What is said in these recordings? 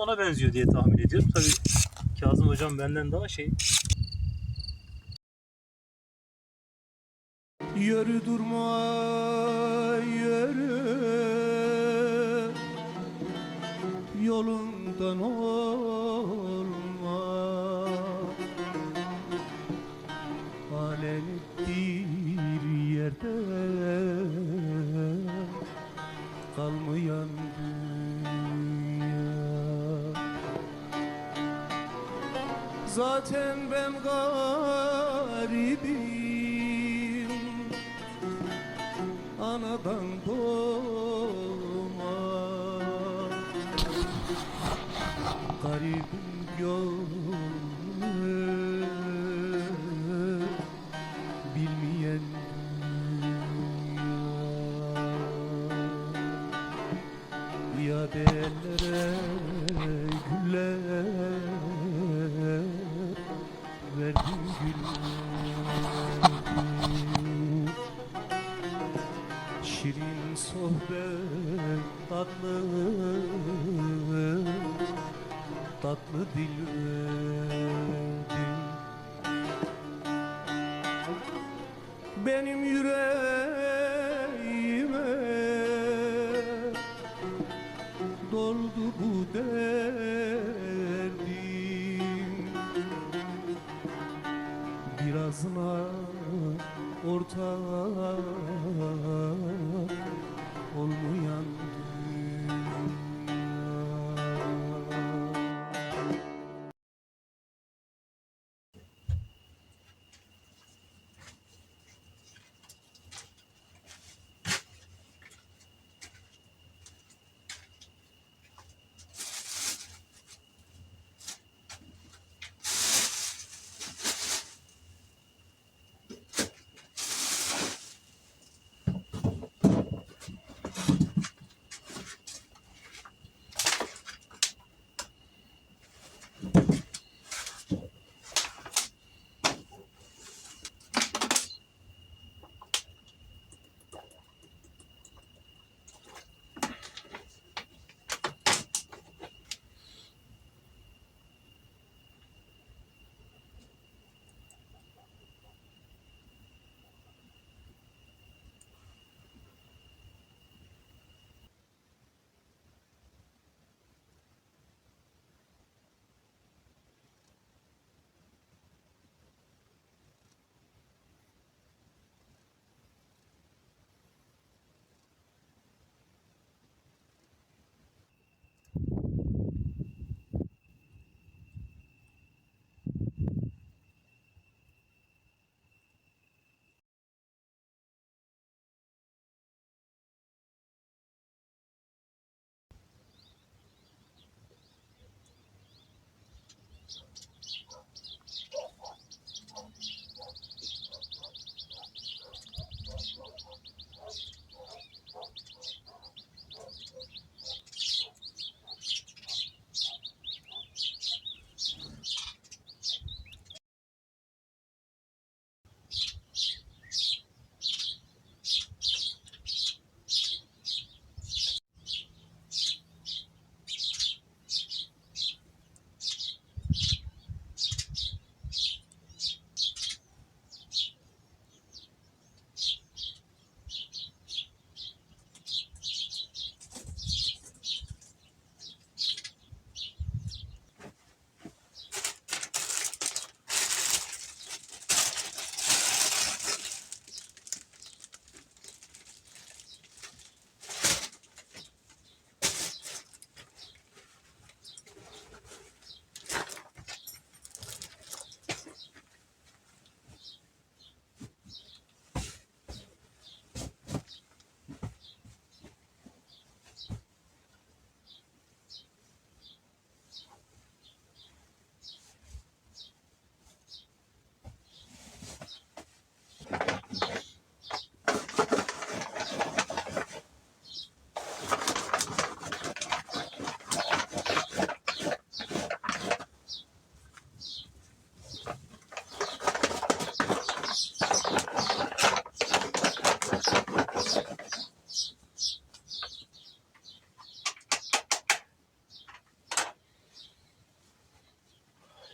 ona benziyor diye tahmin ediyorum. Tabii Kazım hocam benden daha şey. Yürü durma Anadan doğma. Garibim gönlüm derdim. Birazına ortak olmayan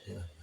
Yeah.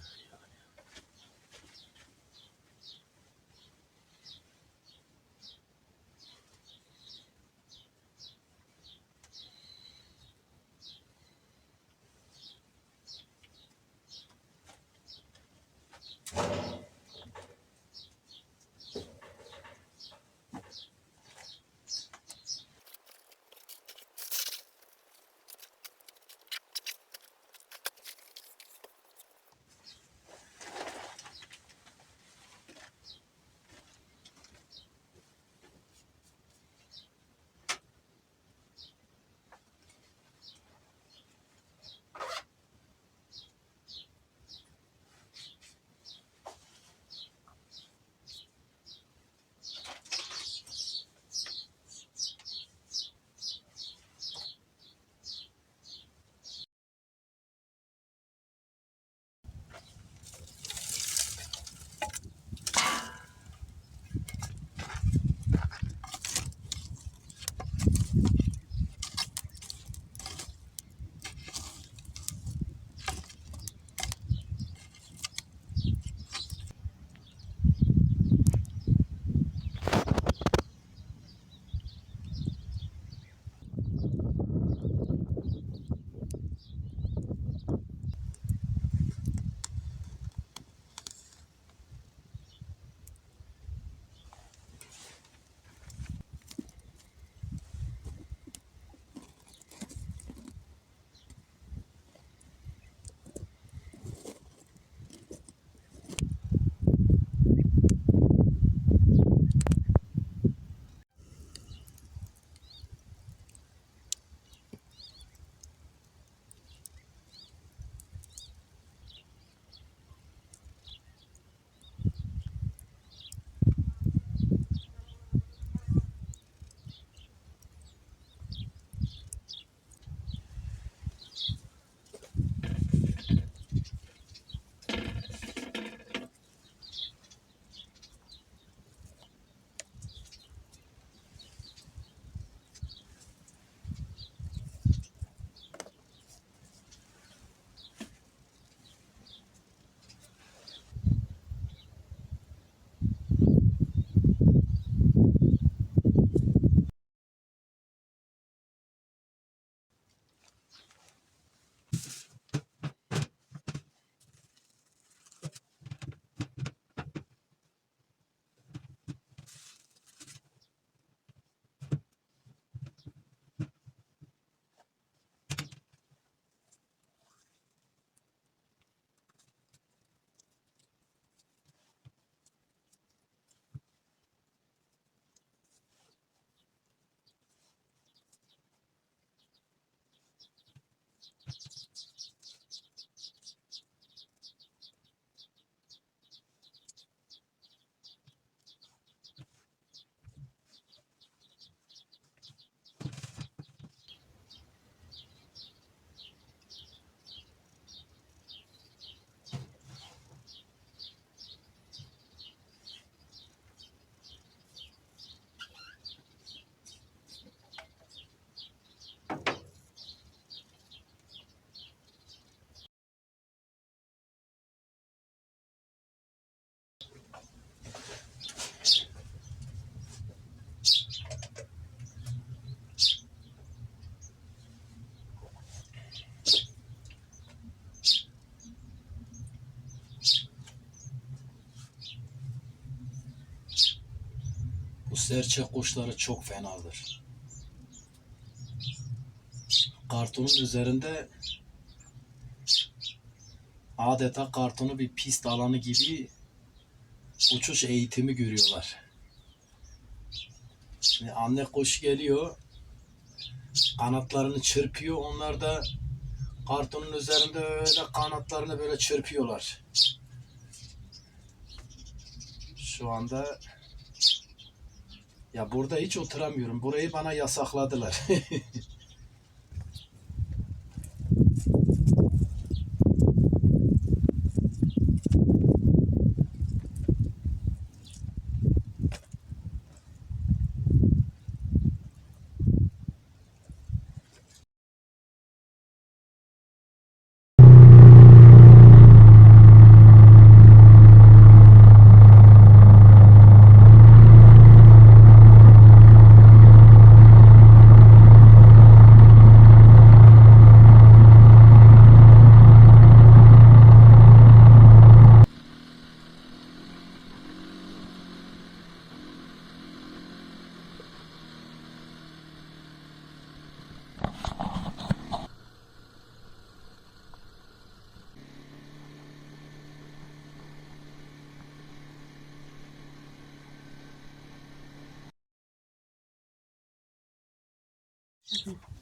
Serçe kuşları çok fenadır. Kartonun üzerinde adeta kartonu bir pist alanı gibi uçuş eğitimi görüyorlar. Şimdi anne kuş geliyor, kanatlarını çırpıyor, onlar da kartonun üzerinde öyle kanatlarını böyle çırpıyorlar. Şu anda ya burada hiç oturamıyorum. Burayı bana yasakladılar.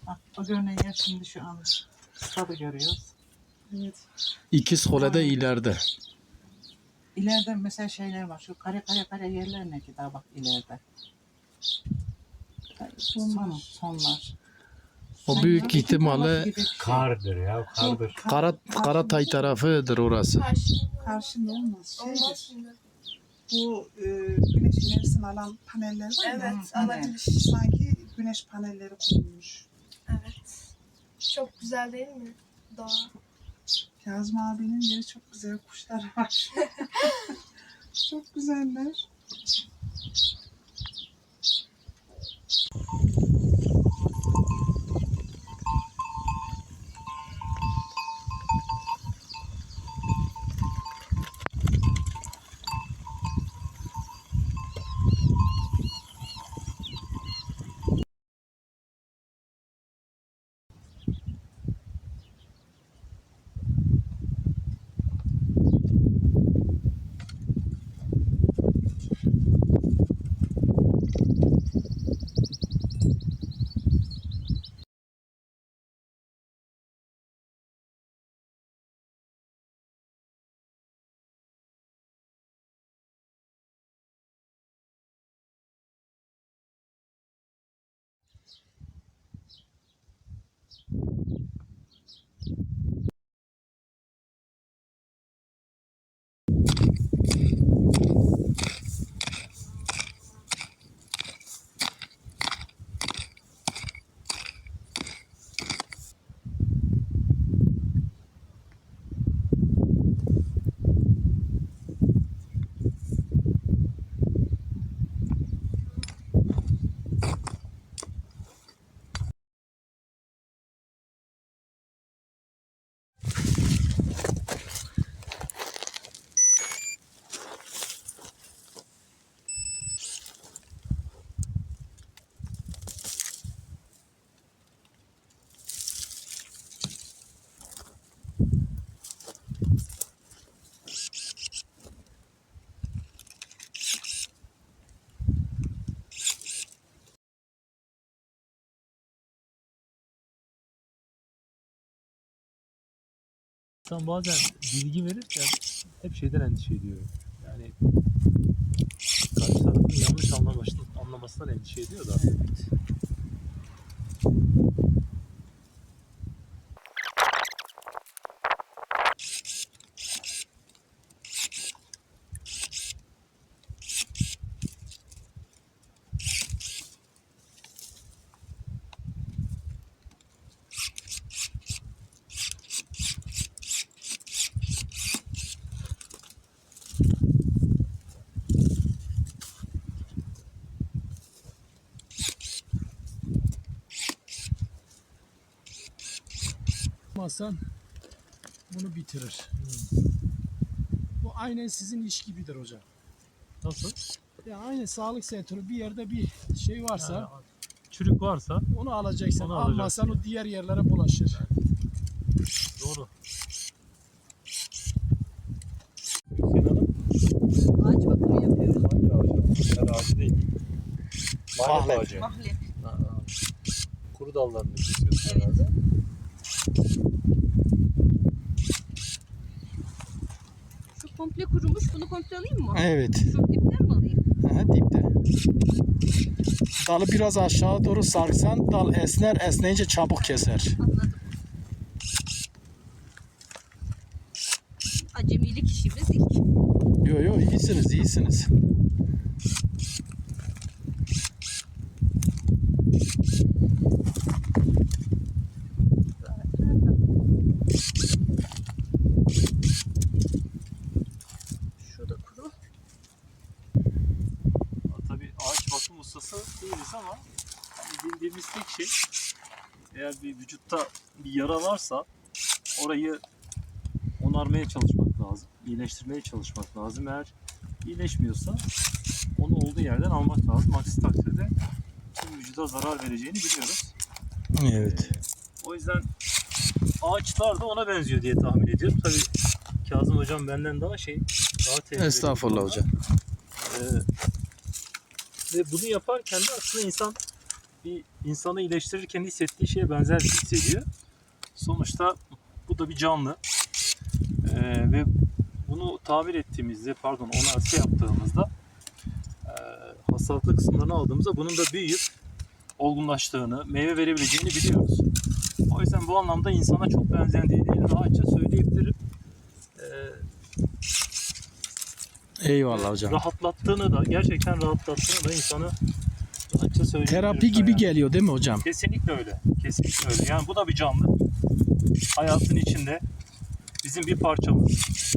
Bak, o görünen yer şimdi şu an stadı görüyoruz. Evet. İkiz kole de ileride. İleride mesela şeyler var. Şu kare kare kare yerler ne ki daha bak ileride. Son, Sonlar. sonlar. O büyük iki ihtimalle taraf gibi bir şey. Kardır ya kardır. Kara, Karatay tarafıdır orası. Karşında olmaz. Olmaz Şeydir. şimdi. Bu e, güneş enerjisini alan paneller var ya. Evet, alabilir. Sanki güneş panelleri konulmuş. Evet. Çok güzel değil mi? Doğa. Kazım abinin yeri çok güzel kuşlar var. çok güzeller. İnsan bazen bilgi verirken hep şeyden endişe ediyor. Yani karşı tarafın yanlış anlamasını, anlamasından endişe ediyor da. Yapmazsan bunu bitirir. Bu aynen sizin iş gibidir hocam. Nasıl? Ya aynı sağlık sektörü bir yerde bir şey varsa Yani çürük varsa onu alacaksın. Onu Almazsan alacaksın. o diğer yerlere bulaşır. doğru. Hüseyin Hanım Ağaç bakımı yapıyoruz. hangi ağacı? Her ağacı değil. Mahlep Mahlep. ağacı. Kuru dallarını kesiyorsun Evet. herhalde. Komple kurumuş. Bunu komple alayım mı? Evet. Şu dipten mi alayım? Aha, dipte. Dalı biraz aşağı doğru sarksan dal esner esneyince çabuk keser. Anladım. Acemilik işimiz ilk. Yo yo iyisiniz iyisiniz. Şu da kuru. Tabii ağaç bakım ustası değiliz ama hani bildiğimiz tek şey eğer bir vücutta bir yara varsa orayı onarmaya çalışmak lazım. iyileştirmeye çalışmak lazım. Eğer iyileşmiyorsa onu olduğu yerden almak lazım. Aksi takdirde tüm vücuda zarar vereceğini biliyoruz. Evet. O yüzden ağaçlar da ona benziyor diye tahmin ediyorum. Tabii Kazım hocam benden daha şey daha tecrübeli. Estağfurullah hocam. Ee, ve bunu yaparken de aslında insan bir insanı iyileştirirken hissettiği şeye benzer hissediyor. Sonuçta bu da bir canlı. Ee, ve bunu tabir ettiğimizde pardon onarsı yaptığımızda e, hastalıklı kısımlarını aldığımızda bunun da büyüyüp olgunlaştığını, meyve verebileceğini biliyoruz. O yüzden bu anlamda insana çok benzendiğini rahatça söyleyebilirim. Ee, Eyvallah hocam. rahatlattığını da gerçekten rahatlattığını da insanı rahatça söyleyebilirim. Terapi gibi Yani. geliyor değil mi hocam? Kesinlikle öyle. Kesinlikle öyle. Yani bu da bir canlı. Hayatın içinde bizim bir parçamız. Biz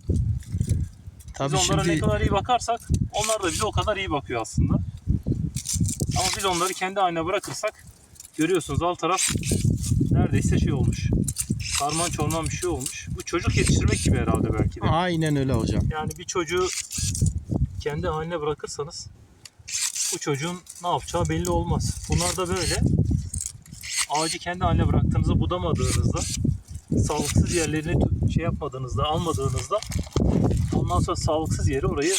Tabii onlara ne şimdi kadar iyi bakarsak onlar da bize o kadar iyi bakıyor aslında. Ama biz onları kendi haline bırakırsak görüyorsunuz alt taraf neredeyse şey olmuş. Karman çorman bir şey olmuş. Bu çocuk yetiştirmek gibi herhalde belki de. aynen öyle hocam. Yani bir çocuğu kendi haline bırakırsanız bu çocuğun ne yapacağı belli olmaz. Bunlar da böyle. Ağacı kendi haline bıraktığınızda, budamadığınızda, sağlıksız yerlerini şey yapmadığınızda, almadığınızda ondan sonra sağlıksız yeri orayı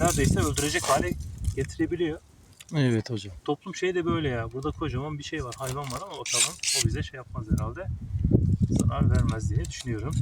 neredeyse öldürecek hale getirebiliyor. Evet hocam. Toplum şey de böyle ya. Burada kocaman bir şey var, hayvan var ama bakalım o bize şey yapmaz herhalde. Zarar vermez diye düşünüyorum.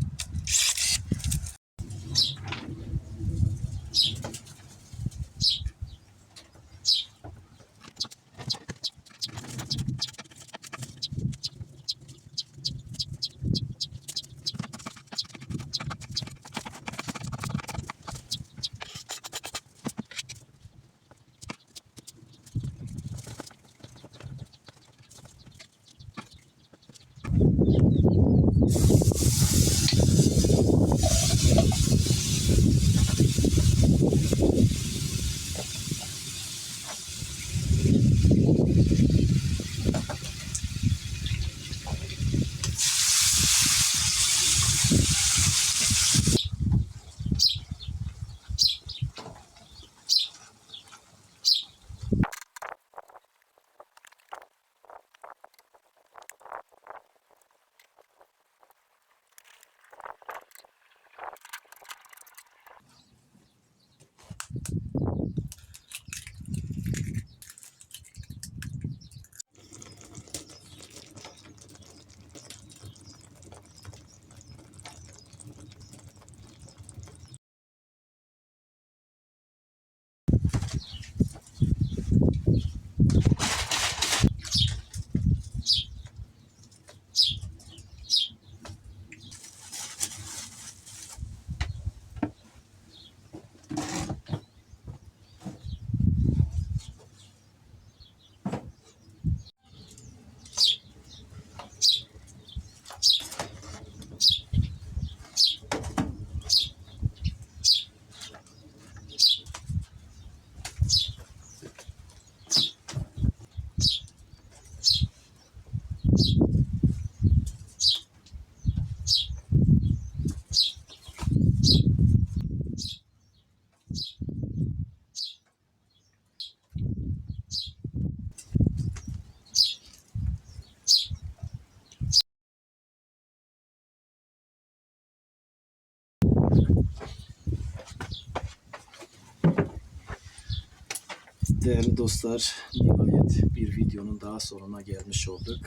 Değerli dostlar, nihayet bir videonun daha sonuna gelmiş olduk.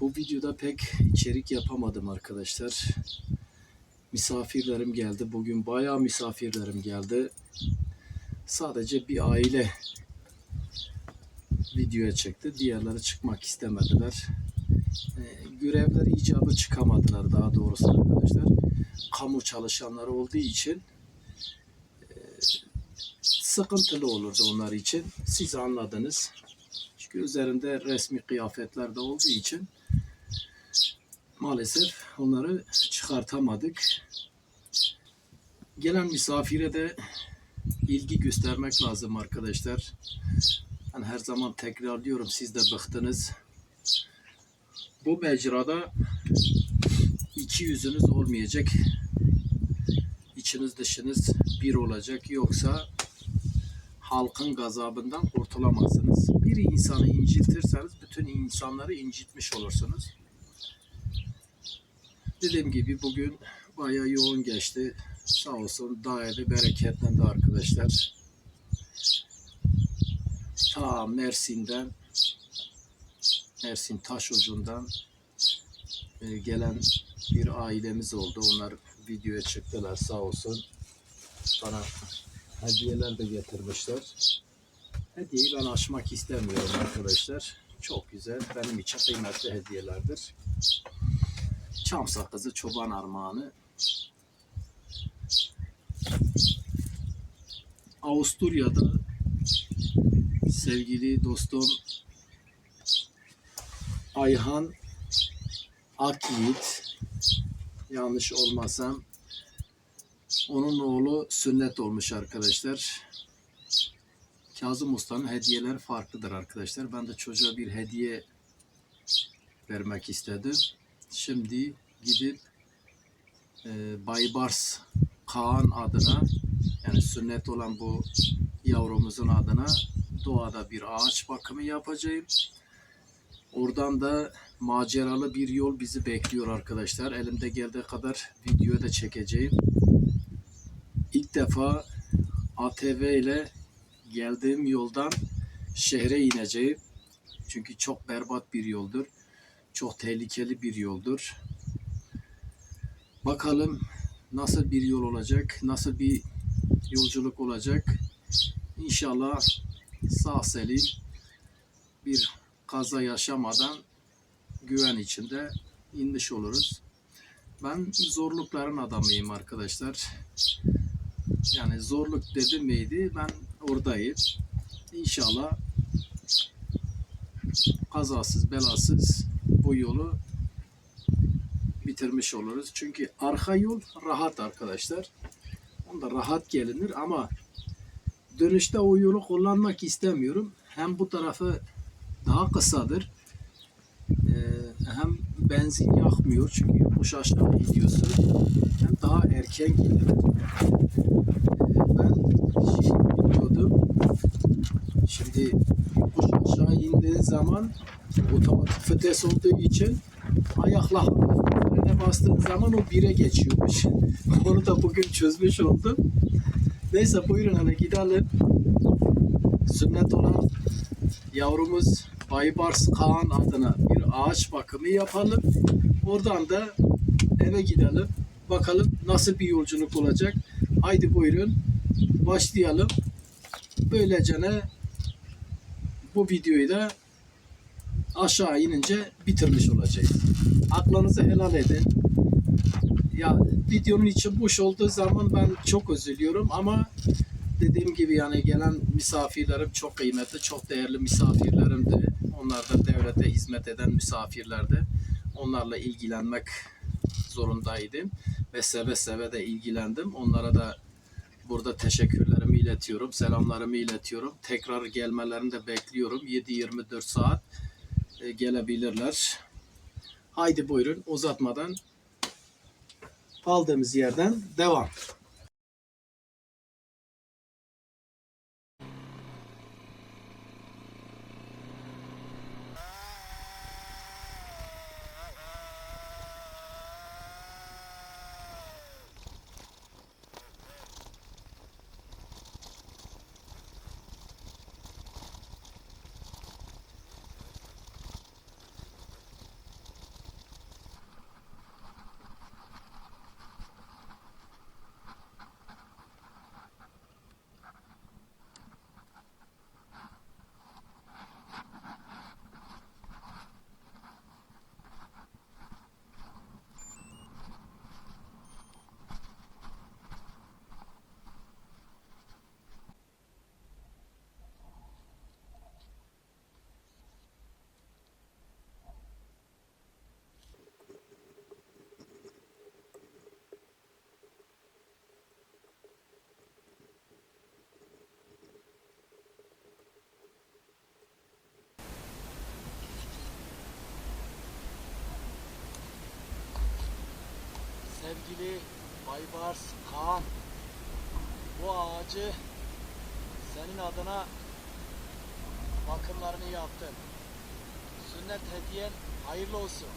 Bu videoda pek içerik yapamadım arkadaşlar. Misafirlerim geldi. Bugün bayağı misafirlerim geldi. Sadece bir aile videoya çıktı. Diğerleri çıkmak istemediler. Ee, görevleri icabı çıkamadılar daha doğrusu arkadaşlar. Kamu çalışanları olduğu için sıkıntılı olurdu onlar için. Siz anladınız. Çünkü üzerinde resmi kıyafetler de olduğu için maalesef onları çıkartamadık. Gelen misafire de ilgi göstermek lazım arkadaşlar. Ben her zaman tekrarlıyorum siz de bıktınız. Bu mecrada iki yüzünüz olmayacak. İçiniz dışınız bir olacak. Yoksa halkın gazabından kurtulamazsınız. Bir insanı incitirseniz bütün insanları incitmiş olursunuz. Dediğim gibi bugün bayağı yoğun geçti. Sağ olsun daire bereketlendi arkadaşlar. Ta Mersin'den Mersin taş ucundan e, gelen bir ailemiz oldu. Onlar videoya çıktılar sağ olsun. Bana hediyeler de getirmişler. Hediyeyi ben açmak istemiyorum arkadaşlar. Çok güzel. Benim için kıymetli hediyelerdir. Çam sakızı çoban armağanı. Avusturya'da sevgili dostum Ayhan Akyiğit yanlış olmasam onun oğlu sünnet olmuş arkadaşlar. Kazım Usta'nın hediyeleri farklıdır arkadaşlar. Ben de çocuğa bir hediye vermek istedim. Şimdi gidip e, Baybars Kaan adına yani sünnet olan bu yavrumuzun adına doğada bir ağaç bakımı yapacağım. Oradan da maceralı bir yol bizi bekliyor arkadaşlar. Elimde geldiği kadar video da çekeceğim. İlk defa ATV ile geldiğim yoldan şehre ineceğim. Çünkü çok berbat bir yoldur. Çok tehlikeli bir yoldur. Bakalım nasıl bir yol olacak, nasıl bir yolculuk olacak. İnşallah sağ selim bir kaza yaşamadan güven içinde inmiş oluruz. Ben zorlukların adamıyım arkadaşlar. Yani zorluk dedim miydi ben oradayım. İnşallah kazasız belasız bu yolu bitirmiş oluruz. Çünkü arka yol rahat arkadaşlar. Onda rahat gelinir ama dönüşte o yolu kullanmak istemiyorum. Hem bu tarafı daha kısadır. Ee, hem benzin yakmıyor çünkü yokuş aşağı gidiyorsun. Hem daha erken gelir. Ee, ben şey biliyordum. Şimdi yokuş aşağı indiğin zaman otomatik vites olduğu için ayakla frene bastığın zaman o bire geçiyormuş. Onu da bugün çözmüş oldum. Neyse buyurun hani gidelim. Sünnet olan yavrumuz Baybars Kaan adına bir ağaç bakımı yapalım. Oradan da eve gidelim. Bakalım nasıl bir yolculuk olacak. Haydi buyurun başlayalım. Böylece ne bu videoyu da aşağı inince bitirmiş olacağız. Aklınızı helal edin. Ya videonun içi boş olduğu zaman ben çok üzülüyorum ama dediğim gibi yani gelen misafirlerim çok kıymetli, çok değerli misafirlerimdi. Onlar da devlete hizmet eden misafirlerdi. Onlarla ilgilenmek zorundaydım ve seve seve de ilgilendim. Onlara da burada teşekkürlerimi iletiyorum, selamlarımı iletiyorum. Tekrar gelmelerini de bekliyorum. 7-24 saat gelebilirler. Haydi buyurun uzatmadan aldığımız yerden devam. Sevgili Baybars Kaan bu ağacı senin adına bakımlarını yaptın. Sünnet hediyen hayırlı olsun.